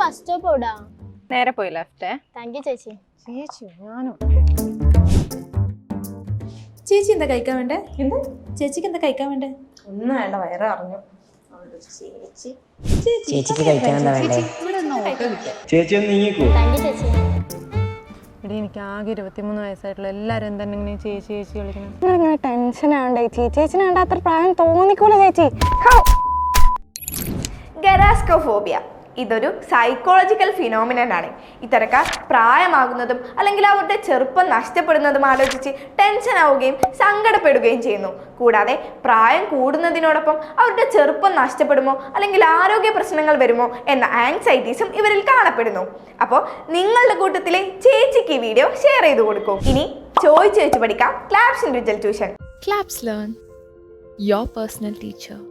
Bus stop എവിടാ? നേരെ പോയി ലെഫ്റ്റ് താങ്ക് യു ചേച്ചി. ചേച്ചി ഞാനും. ചേച്ചി എന്താ കഴിക്കാൻ വേണ്ടേ? എന്ത്? ചേച്ചിക്ക് എന്താ കഴിക്കാൻ വേണ്ടേ? ഒന്നും വേണ്ട വയറ് അറിഞ്ഞു ചേച്ചി. ചേച്ചിക്ക് കഴിക്കാൻ എന്താ വേണ്ടേ? ചേച്ചി ഒന്ന് നീങ്ങിക്കോ? താങ്ക് യു ചേച്ചി. ഇവിടെ എനിക്ക് ആകെ ഇരുപത്തിമൂന്ന് വയസ്സായിട്ടുള്ള എല്ലാവരും എന്താണ് ഇങ്ങനെ ചേച്ചി ചേച്ചി വിളിക്കണം. നിങ്ങളിങ്ങനെ ടെൻഷൻ ആവണ്ടേ ചേച്ചി? ചേച്ചിന് വേണ്ട അത്ര പ്രായം തോന്നിക്കൂല ചേച്ചി? ഗരാസ്കോഫോബിയ. ഇതൊരു സൈക്കോളജിക്കൽ ഫിനോമിനൻ ആണ്. ഇത്തരക്കാർ പ്രായമാകുന്നതും അല്ലെങ്കിൽ അവരുടെ ചെറുപ്പം നഷ്ടപ്പെടുന്നതും ആലോചിച്ച് ടെൻഷൻ ആവുകയും സങ്കടപ്പെടുകയും ചെയ്യുന്നു. കൂടാതെ പ്രായം കൂടുന്നതിനോടൊപ്പം അവരുടെ ചെറുപ്പം നഷ്ടപ്പെടുമോ അല്ലെങ്കിൽ ആരോഗ്യ പ്രശ്നങ്ങൾ വരുമോ എന്ന ആങ്സൈറ്റീസും ഇവരിൽ കാണപ്പെടുന്നു. അപ്പോൾ നിങ്ങളുടെ കൂട്ടത്തിലെ ചേച്ചിക്ക് ഈ വീഡിയോ ഷെയർ ചെയ്ത് കൊടുക്കൂ. ഇനി ചോദിച്ചു വെച്ച് പഠിക്കാം. Claps individual tuition claps learn your personal teacher.